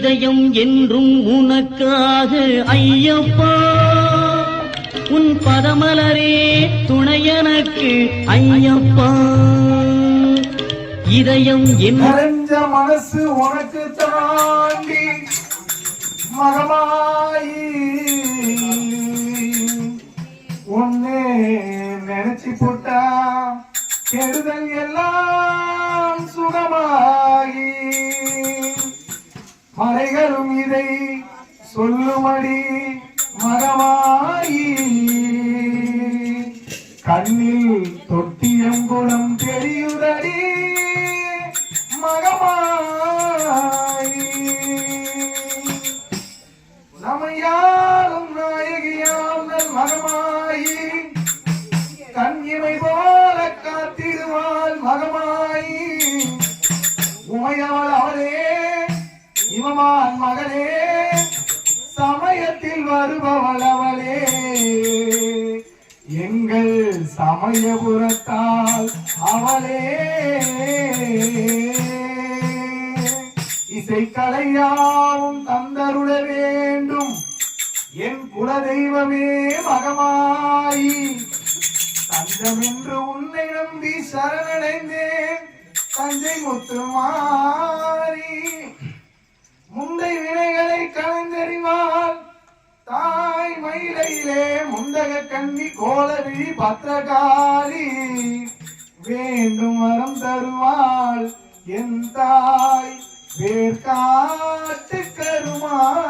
இதயம் என்றும் உனக்காக ஐயப்பா. உன் பதமலரே துணையனக்கு ஐயப்பா. இதயம் என் நிறைஞ்ச மனசு உனக்கு தாண்டி மகமாயி உன்னே நினைச்சு போட்டா கெடுதல் எல்லாம் மறைகளும் இதை சொல்லுமடி மகமாயி கண்ணில் தொட்டியங்குளம் தெரியுதடி மகமா சிவமான் மகளே சமயத்தில் வருபவளவளே. எங்கள் சமயபுரத்தால் அவளே. இசைக்கலையாவும் தந்தருட வேண்டும். என் குலதெய்வமே மகமாயி தஞ்சம் என்று உன்னை நம்பி சரணடைந்தேன். தஞ்சை முத்துமாரி. முந்தை வினைகளை கலந்தறிவாள் தாய் மயிலையிலே முந்தக கண்ணி கோலவிழி பத்திரகாளி வேண்டும் வரம் தருவாள் என் தாய் வேர்காட்டு கருமாள்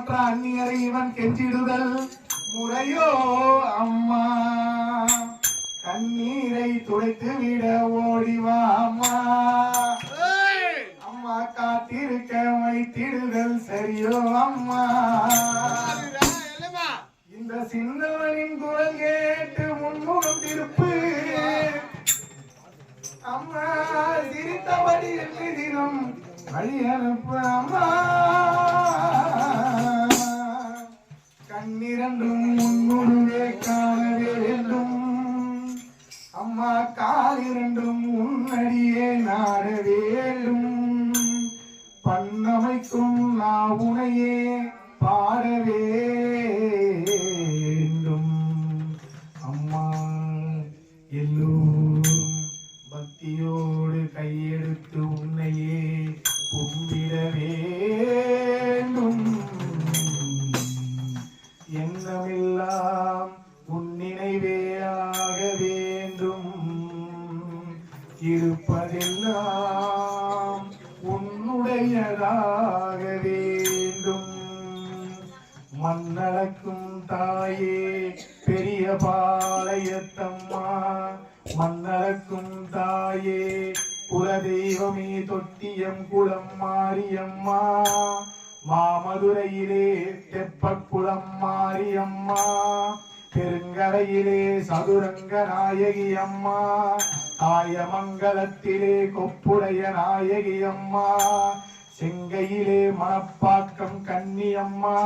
மற்ற அந்நியரை இவன் கெஞ்சிடுதல். முறையோ அம்மா கண்ணீரை துடைத்து விட ஓடிவா அம்மா. அம்மா காத்திருக்க வைத்திடுதல் சரியோ அம்மா. இந்த சின்னவனின் குரல் கேட்டு முன்முகம் திருப்பு. அம்மா சிரித்தபடி என்று தினம் வழி அனுப்பு அம்மா. கண்ணிரண்டும் முன்முருகே காண வேண்டும் அம்மா காலிரண்டும் உன்னடியே நாட வேண்டும். பண்ணமை உன்னையே பாட வேண்டும் உன்னுடையதாக வேண்டும். மண்ணளக்கும் தாயே பெரிய பாளையத்தம்மா. மண்ணளக்கும் தாயே குலதெய்வமே தொட்டியம் குளம் மாரியம்மா மாமதுரையிலே தெப்பக்குளம் மாரியம்மா பெருங்கரையிலே சதுரங்க நாயகி அம்மா தாயமங்கலத்திலே கொப்புடைய நாயகி அம்மா செங்கையிலே மணப்பாக்கம் கன்னியம்மா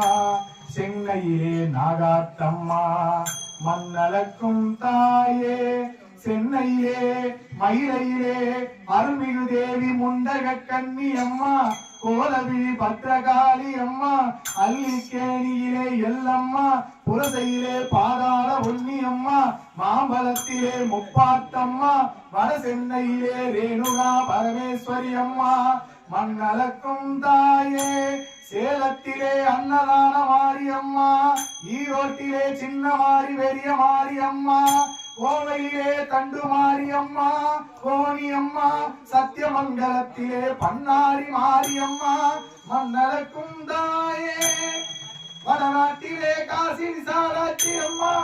சென்னையிலே நாகாத்தம்மா. மண்ணளக்கும் தாயே சென்னையிலே மயிலையிலே அருள்மிகு தேவி முண்டக கன்னி அம்மா கோலவி பத்ரகாளி அம்மா அல்லிக்கேணியிலே எல்லம்மா புரசையிலே பாதாள உண்ணி அம்மா மாம்பலத்திலே முப்பாத்தம்மா வட சென்னையிலே ரேணுகா பரமேஸ்வரி அம்மா. மண்ணளக்கும் தாயே சேலத்திலே அன்னதான மாரியம்மா ஈரோட்டிலே சின்ன மாறி பெரிய மாரியம்மா கோவையிலே தண்டு மாரியம்மா கோணியம்மா சத்தியமங்கலத்திலே பன்னாரி மாரியம்மா மண்ணளக்கும் தாயே வடநாட்டிலே காசி விசாலாட்சி அம்மா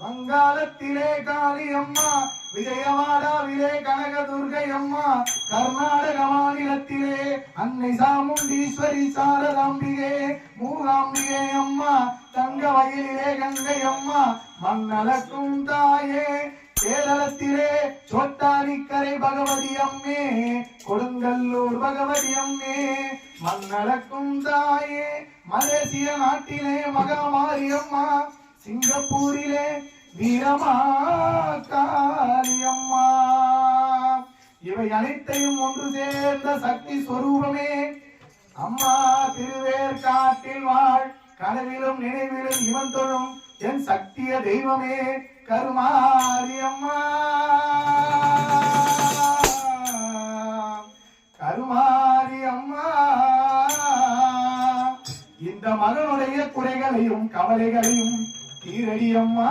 வங்காளத்திலே காளி அம்மா விஜயவாடாவிலே கனக துர்கை அம்மா கர்நாடக மாநிலத்திலே அன்னை சாமுண்டீஸ்வரி சாரதாம்பிகே மூகாம்பிகே அம்மா தங்க வயலிலே கங்கை அம்மா மண்ணளக்கும் தாயே கேரளத்திலே சோட்டானிக்கரை பகவதி அம்மே கொடுங்கல்லூர் பகவதி அம்மே மண்ணளக்கும் தாயே மலேசிய நாட்டிலே மகாமாரி அம்மா சிங்கப்பூரிலே வீரமா காளியம்மா இவை அனைத்தையும் ஒன்று சேர்ந்த சக்தி ஸ்வரூபமே அம்மா திருவேற்காட்டில் வாழ் கனவிலும் நினைவிலும் இவன் தொழும் என் சக்திய தெய்வமே கருமாரி அம்மா. கருமாரி அம்மா. இந்த மகனுடைய குறைகளையும் கவலைகளையும் தீரடி அம்மா